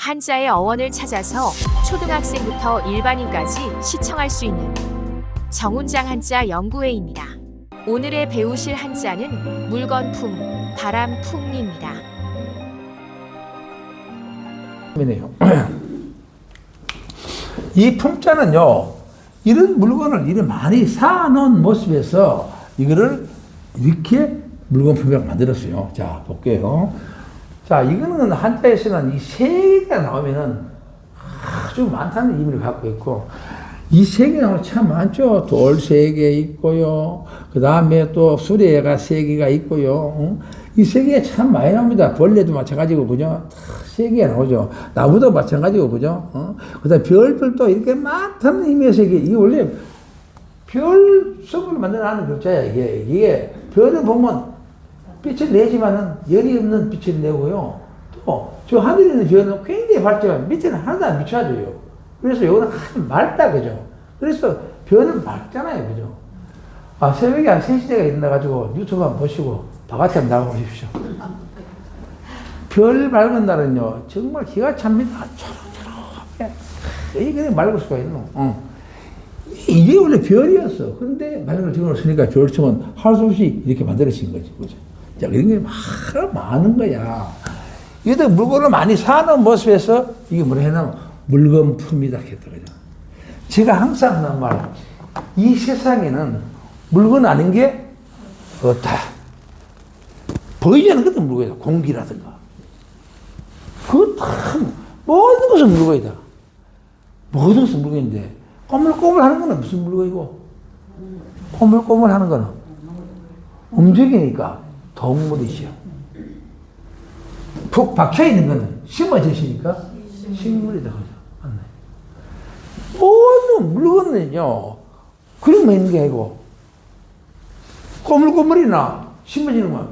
한자의 어원을 찾아서 초등학생부터 일반인까지 시청할 수 있는 정운장 한자 연구회입니다. 오늘의 배우실 한자는 물건품, 바람품입니다. 이 품자는요, 이런 물건을 이렇게 많이 사놓은 모습에서 이거를 이렇게 물건 품이라고 만들었어요. 자, 볼게요. 자, 이거는 한자에서는 이 세 개가 나오면은 아주 많다는 의미를 갖고 있고, 이 세개 나오면 참 많죠. 돌 세 개 있고요. 그 다음에 또 수레가 세 개가 있고요. 응? 이세 개가 참 많이 나옵니다. 벌레도 마찬가지고, 그죠? 세 개가 나오죠. 나무도 마찬가지고, 그죠? 어? 그 다음 별들도 이렇게 많다는 의미에서 이게, 이게 원래 별 성을 만들어내는 글자야, 이게. 이게 별을 보면 빛을 내지만은 열이 없는 빛을 내고요. 또, 저 하늘에 있는 별은 굉장히 밝지만 밑에는 하나도 안 비춰줘요. 그래서 요거는 아주 맑다, 그죠? 그래서 별은 맑잖아요, 그죠? 아, 새벽에 한 3시대가 일어나가지고 유튜브 한번 보시고 바깥에 한번 나가보십시오. 별 밝은 날은요, 정말 기가 찹니다. 초록초록하게. 이 그냥 맑을 수가 있노. 어. 이게 원래 별이었어. 그런데 마지막으로 쓰니까 별처럼 할수 없이 이렇게 만들어진 거지. 그죠? 자, 이런 게 막 많은 거야. 이것도 물건을 많이 사는 모습에서 이게 뭐라 해나 물건 품이다 했다. 그죠? 제가 항상 하는 말, 이 세상에는 물건 아닌 게 없다. 보이지 않는 것도 물건이다. 공기라든가. 참, 모든 것은 물건이다. 모든 것은 물건인데, 꼬물꼬물 하는 거는 무슨 물건이고, 꼬물꼬물 하는 거는 움직이니까 동물이죠. 푹 박혀 있는 거는 심어지시니까. 그죠? 맞네. 모든 물건은요, 그림만 있는 게 아니고, 꼬물꼬물이나 심어지는 건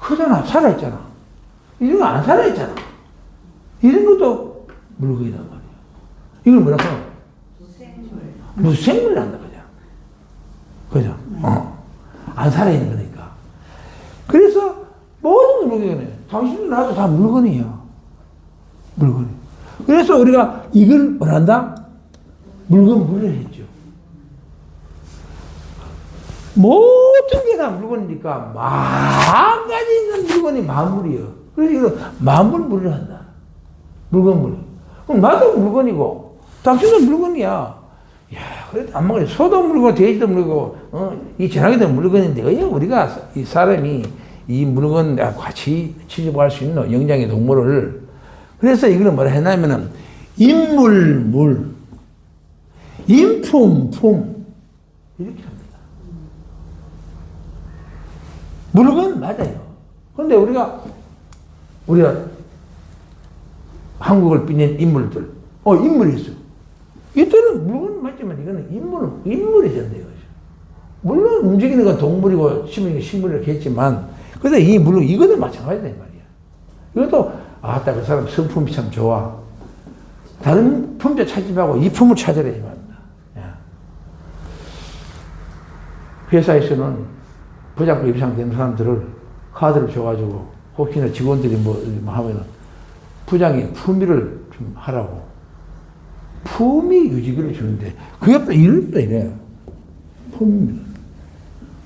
크잖아. 살아있잖아. 이런 거 안 살아있잖아. 이런 것도 물건이란 말이야. 이걸 뭐라고? 무생물이란다, 그죠? 그죠? 어. 안 살아있는. 그래서 물건이 당신도 나도 다 물건이야. 물건이. 그래서 우리가 이걸 뭐란다? 물건 분류했죠. 모든 게 다 물건이니까 만 가지 있는 물건이 만물이요. 그래서 이거 만물 분류한다. 물건 분류. 그럼 나도 물건이고 당신도 물건이야. 야, 그래도 안 먹어요. 소도 물건, 돼지도 물건이고, 어, 이 전화기도 물건인데, 왜 우리가 이 사람이 이 물건 같이 취급할 수 있는 영장의 동물을 그래서 이거는 뭐라 했냐면은 인물, 물, 인품, 품 이렇게 합니다. 물건 맞아요. 그런데 우리가 우리가 한국을 빛낸 인물들, 어 인물이 있어. 이때는 물건 맞지만 이거는 인물은 인물이 이거죠. 물론 움직이는 건 동물이고 식물이 식물이라고 했지만, 근데 이 물론 이것도 마찬가지다 이 말이야. 이것도 아 따 그 사람 성품이 참 좋아. 다른 품자 찾지 말고 이 품을 찾아라 이 말입니다. 야. 회사에서는 부장급 입상된 사람들을 카드를 줘가지고 혹시나 직원들이 뭐, 뭐 하면은 부장이 품위를 좀 하라고 품위 유지비를 주는데 그게 또 이럽니다 이래 품입니다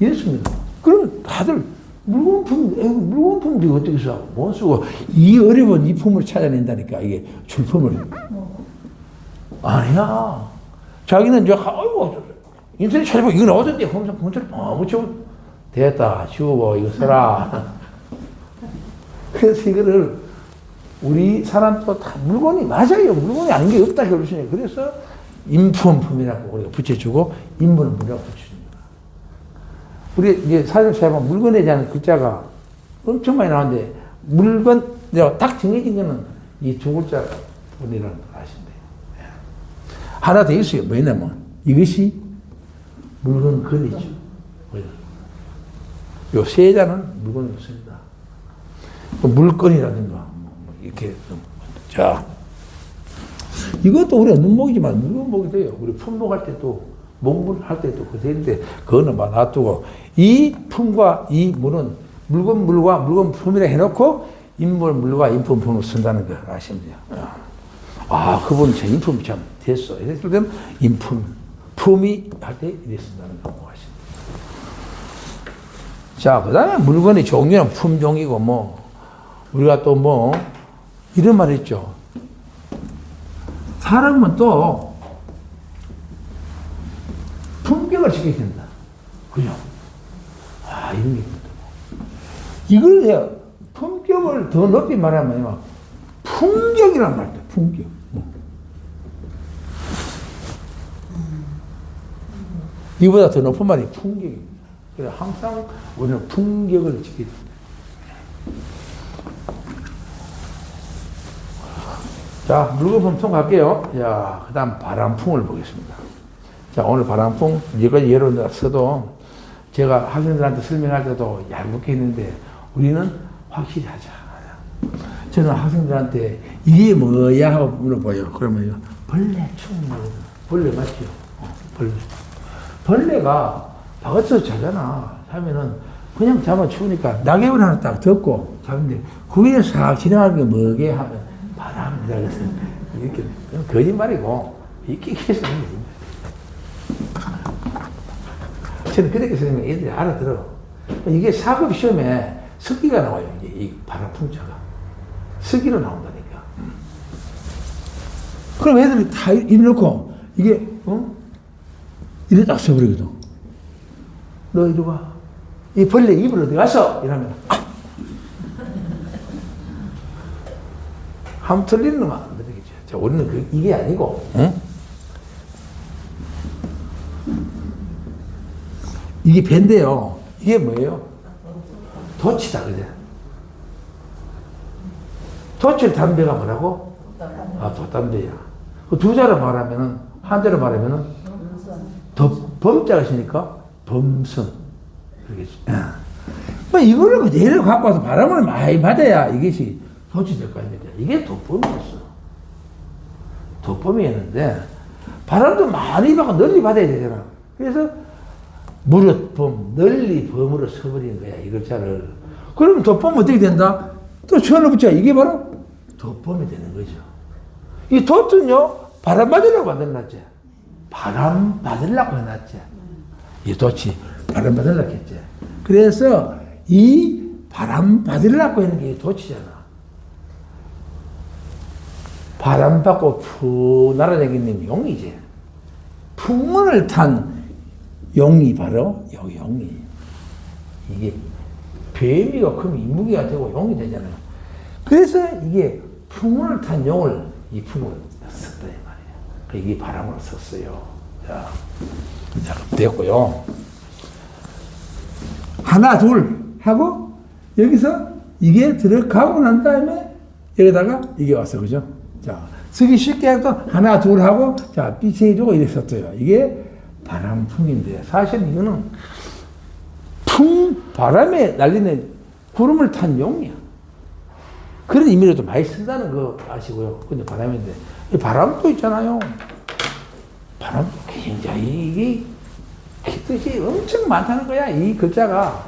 이랬습니다 그러면 다들 물건품 물건품도 어떻게 써? 못 쓰고 이 어려운 이 품을 찾아낸다니까 이게 출품을 아니야 자기는 이제 아이고 인터넷 찾아보고 이건 어딘데 하면서 본체를 막 붙이고 됐다 지우고 이거 써라 그래서 이거를 우리 사람도 다 물건이 맞아요. 물건이 아닌 게 없다 결론이에요. 그래서 인품품이라고 우리가 붙여주고 붙여주는 거야. 우리 이제 사전 시험은 물건에 대한 글자가 엄청 많이 나오는데 물건 내가 딱 정해진 거는 이 두 글자 분이라는 걸 돼요. 예. 하나 더 있어요. 뭐냐면 이것이 물건 거리죠. 요 세자는 물건을 씁니다. 물건이라든가 뭐 이렇게 자 이것도 우리가 눈목이지만 눈목이 돼요. 우리 품목할 때도 목물 할 때도 그 되는데 그거는 막 놔두고 이 품과 이 물은 물건 물과 물건 품이라 해놓고 인물 물과 인품 품을 쓴다는 거 아시면 돼요. 아, 그분 제 인품이 참 됐어. 이랬을 때는 인품, 품이 할 때 이랬습니다는 거 하십니다. 자, 그 다음에 물건의 종류는 품종이고, 뭐, 우리가 또 뭐, 이런 말 있죠. 사람은 또, 품격을 지켜야 된다. 그죠? 아, 이런 게 있거든. 이걸 해요. 품격을 더 높이 말하면, 품격이란 말이야, 품격. 뭐. 이보다 더 높은 말이 품격입니다. 그래서 항상 우리는 품격을 지켜야 됩니다. 자, 물거품 통할게요. 자, 그 다음 바람풍을 보겠습니다. 자, 오늘 바람풍, 여기까지 예로 들어서도 제가 학생들한테 설명할 때도 얇게 했는데 우리는 확실히 하자. 저는 학생들한테 이게 뭐야 하고 물어봐요. 그러면 벌레 충무 벌레 맞죠? 어, 벌레. 벌레가 바깥에서 자잖아. 하면은 그냥 자면 추우니까 낙엽을 하나 딱 덮고 자는데 그 위에 싹 지나가는 게 뭐게 하면 바람이다 이렇게 거짓말이고 이렇게 해서 저는 그렇게 생각하면 애들이 알아들어. 이게 사급 시험에 석기가 나와요. 이게 이 바람풍차가. 석기로 나온다니까. 그럼 애들이 다 이래놓고 이게 어? 이래 딱 써버리거든. 너 이리 와. 이 벌레 어디 갔어? 이러면 아! 한 틀리는 놈안 되겠죠. 자, 우리는 그, 이게 아니고, 응? 이게 밴데요. 이게 뭐예요? 도치다, 그제? 도치 담배가 뭐라고? 아, 돛담배야. 그 두 자로 말하면은, 한 자로 말하면은, 더, 범자가 있으니까, 범선. 그러겠지. 뭐, 이거를 그대로 갖고 와서 바람을 많이 받아야 이것이 도치될 거 아닙니까? 이게 도범이었어. 도범이었는데, 바람도 많이 받고 널리 받아야 되잖아. 그래서, 무릇 범, 널리 범으로 서버리는 거야, 이 글자를. 그러면 도범 어떻게 된다? 또 천을 붙여. 이게 바로 도범이 되는 거죠. 이 돛은요, 바람 받으려고 만들어놨지. 바람 받으려고 해놨지. 이 돛이 바람 받으려고 했지. 그래서 이 바람 받으려고 하는 게 돛이잖아. 바람 받고 푸 날아다니는 용이지. 풍문을 탄 용이 바로 요 용이. 이게 뱀이가 크면 인무기가 되고 용이 되잖아요. 그래서 이게 풍문을 탄 용을 이 풍을 썼다 이 말이에요. 그 이게 바람을 썼어요. 자, 자 됐고요. 하나 둘 하고 여기서 이게 들어가고 난 다음에 여기다가 이게 왔어 그죠? 자 쓰기 쉽게 해도 하나 둘 하고 자 빛에 이렇게 썼어요. 이게 바람풍인데 사실 이거는 풍 바람에 날리는 구름을 탄 용이야. 그런 의미로도 많이 쓴다는 거 아시고요. 근데 바람인데 이 바람도 있잖아요. 바람도 굉장히 이게 뜻이 엄청 많다는 거야. 이 글자가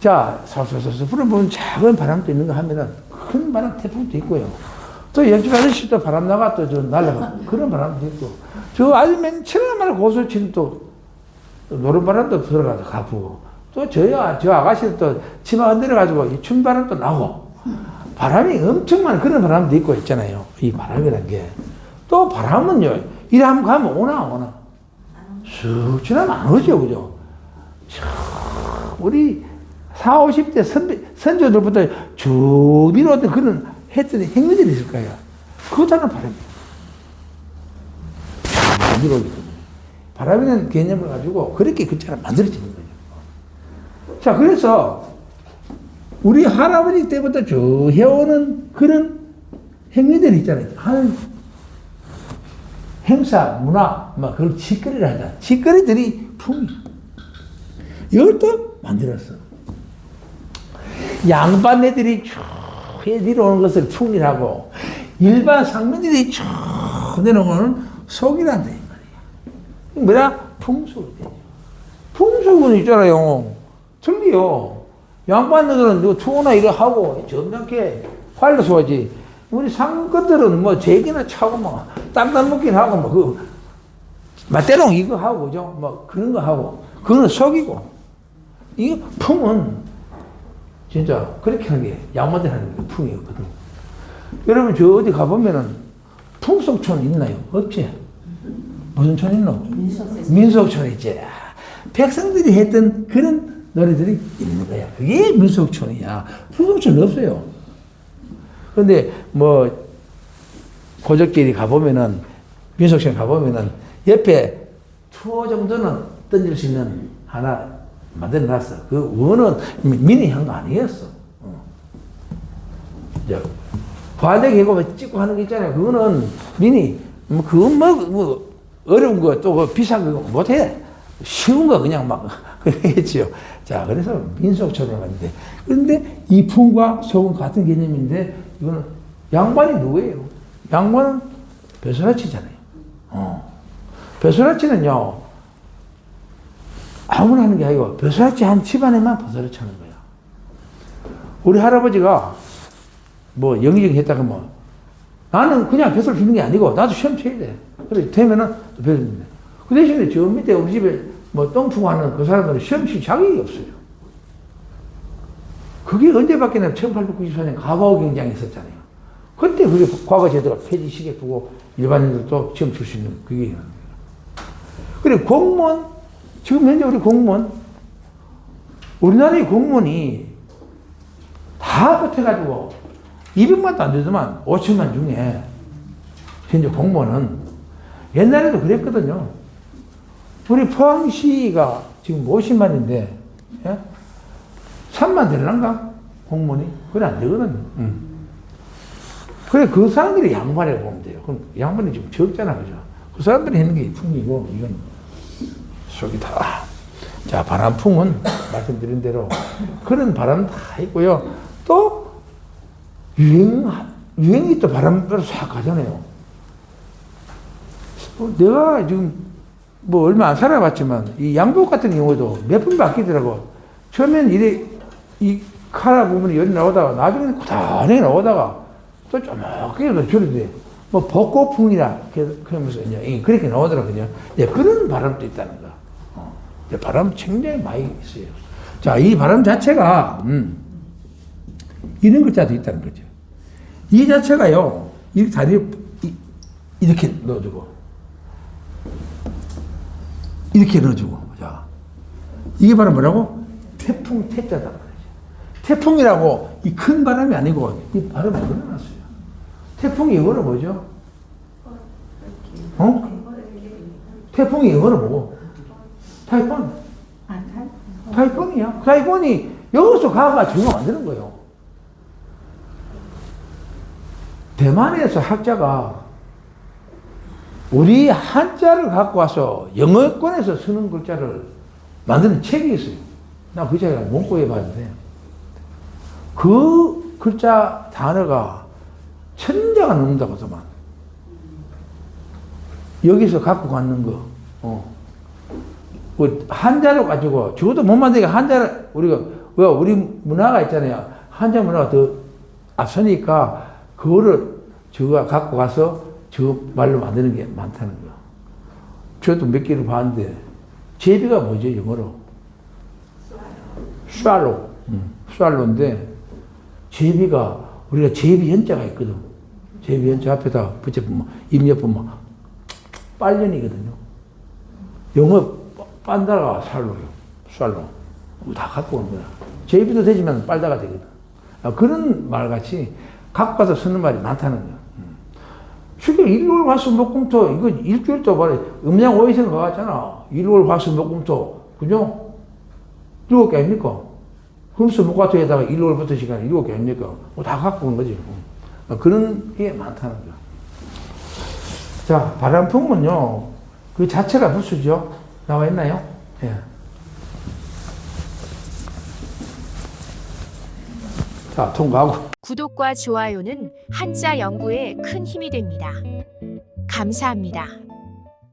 자 솔솔솔솔 불어보면 작은 바람도 있는가 하면은 큰 바람 태풍도 있고요. 또 옆집 아저씨 또 바람 나가 또 저 날라가 그런 바람도 있고 저 아주 맨 처음에 고소 치는 또 노른 바람도 들어가서 가쁘고 또 저야 저 아가씨도 또 치마 흔들어가지고 이 춘바람도 나고 바람이 엄청 많은 그런 바람도 있고 있잖아요. 이 바람이란 게. 또 바람은요, 한번 가면 오나, 오나. 쑥 지나면 안 오죠, 그죠? 참, 우리 4, 50대 선배, 선조들부터 쭉 밀어왔던 그런 했던 행위들이 있을 거예요. 그거잖아, 바람이. 쫙 밀어오거든요. 바람이라는 개념을 가지고 그렇게 글자가 만들어지는 거죠. 자, 그래서 우리 할아버지 때부터 쭉 해오는 그런 행위들이 있잖아요. 하는 행사, 문화, 막 그걸 짓거리를 하자. 짓거리들이. 이걸 또 만들었어. 양반애들이 쭉 내려오는 것을 풍이라고, 일반 상민들이 쭉 내려오는 속이란다, 이 말이야. 뭐야? 풍속이 되죠. 풍속은 있잖아요. 틀려. 양반들은 너 투어나 이래 하고 점잖게 활로서 하지. 우리 상것들은 뭐 제기나 차고 뭐 땅땅 먹긴 하고 뭐그 맞대롱 이거 하고 그죠? 뭐 그런 거 하고 그거는 속이고 이 풍은 진짜 그렇게 하는 게 양반들 하는 게 풍이었거든. 여러분 저 어디 가보면은 풍속촌 있나요? 없지? 무슨 촌 있노? 민속촌 있지. 백성들이 했던 그런 노래들이 있는 거야. 그게 민속촌이야. 풍속촌 없어요. 근데 뭐 고적길이 가보면은 민속촌 가보면은 옆에 투어 정도는 던질 수 있는 하나 만들어 놨어. 그 원은 미니향도 아니었어. 어. 과대 계곡에 찍고 하는 게 있잖아요. 그거는 미니 뭐 그거 뭐, 뭐 어려운 거 또 비싼 거 못해. 쉬운 거 그냥 막 했지요. 자 그래서 민속촌을 갔는데 그런데 이 품과 속은 같은 개념인데 이거는 양반이 누구예요? 양반은 벼슬아치잖아요. 어. 벼슬아치는요 아무나 하는 게 아니고 벼슬아치 한 집안에만 벼슬아치 하는 거야. 우리 할아버지가 뭐 영의정 했다가 뭐 나는 그냥 벼슬 주는 게 아니고 나도 시험 쳐야 돼. 그래 되면은 또 벼슬 주는데 그 대신에 저 밑에 우리 집에 뭐 똥풍하는 그 사람들은 시험 칠 자격이 없어요. 그게 언제 바뀌냐면 1894년 가바오 경장이 있었잖아요. 그때 그게 과거 제도가 폐지시켜 두고 일반인들도 시험 칠 수 있는 그게. 그리고 공무원, 지금 현재 우리 공무원, 우리나라의 공무원이 다 붙어가지고 200만도 안 되더만 5천만 중에 현재 공무원은 옛날에도 그랬거든요. 우리 포항시가 지금 50만인데, 예? 3만 되려는가? 공무원이? 그래 안 되거든요. 그래, 그 사람들이 양반이라고 보면 돼요. 그럼 양반이 지금 적잖아, 그죠? 그 사람들이 하는 게 풍이고, 이건 속이다. 자, 바람풍은 말씀드린 대로 그런 바람 다 있고요. 또, 유행, 유행이 또 바람대로 싹 가잖아요. 어, 내가 지금 뭐 얼마 안 살아봤지만 이 양복 같은 경우도 몇 번 바뀌더라고. 처음엔 이래 이 카라 부분이 열이 나오다가 나중에는 고단하게 나오다가 또 쪼먹게 줄이돼. 뭐 벚꽃풍이라 그러면서 이제 이 그렇게 나오더라고요. 예, 그런 바람도 있다는 거. 바람 굉장히 많이 있어요. 자, 이 바람 자체가 음, 이런 글자도 있다는 거죠. 이 자체가요, 이 다리 이렇게 넣어주고 이렇게 넣어주고 자 이게 바로 뭐라고 태풍 태자다. 태풍이라고 이 큰 바람이 아니고 이 바람이 늘어났어요. 태풍이 영어로 뭐죠? 어? 태풍이 영어로 뭐고? 타이푼. 타이푼이야. 타이푼이 여기서 가가 정형 만드는 거예요. 대만에서 학자가 우리 한자를 갖고 와서 영어권에서 쓰는 글자를 만드는 책이 있어요. 나 그 책을 문구해 봤는데 그 글자 단어가 천자가 넘는다고 하더만. 여기서 갖고 갔는 거, 어. 그 한자로 가지고, 적어도 못 만들게 한자를, 우리가, 왜, 우리 문화가 있잖아요. 한자 문화가 더 앞서니까, 그거를 저가 갖고 가서 저 말로 만드는 게 많다는 거. 저도 몇 개를 봤는데, 제비가 뭐죠, 영어로? 슈알로. 슈알로인데, 제비가, 우리가 제비 현자가 있거든. 제비 현자 앞에다 붙여보면, 입력보면, 빨년이거든요. 영어 빤다가 살로요. 쌀로. 다 갖고 온 거야. 제비도 되지만 빨다가 되거든. 아, 그런 말 같이 갖고 와서 쓰는 말이 많다는 거야. 음. 실제 일월 화수 목금토 이거 일주일 동안에 음양 오이생 가봤잖아. 일월 화수 목금토 그죠? 일곱 개 아닙니까? 금수 목화토에다가 일월부터 시간 일곱 개 아닙니까? 뭐 다 갖고 온 거지. 어, 그런 게 많다는 거야. 자, 바람풍은요, 그 자체가 부수죠. 나와 있나요? 예. 자, 통과하고. 구독과 좋아요는 한자 연구에 큰 힘이 됩니다. 감사합니다.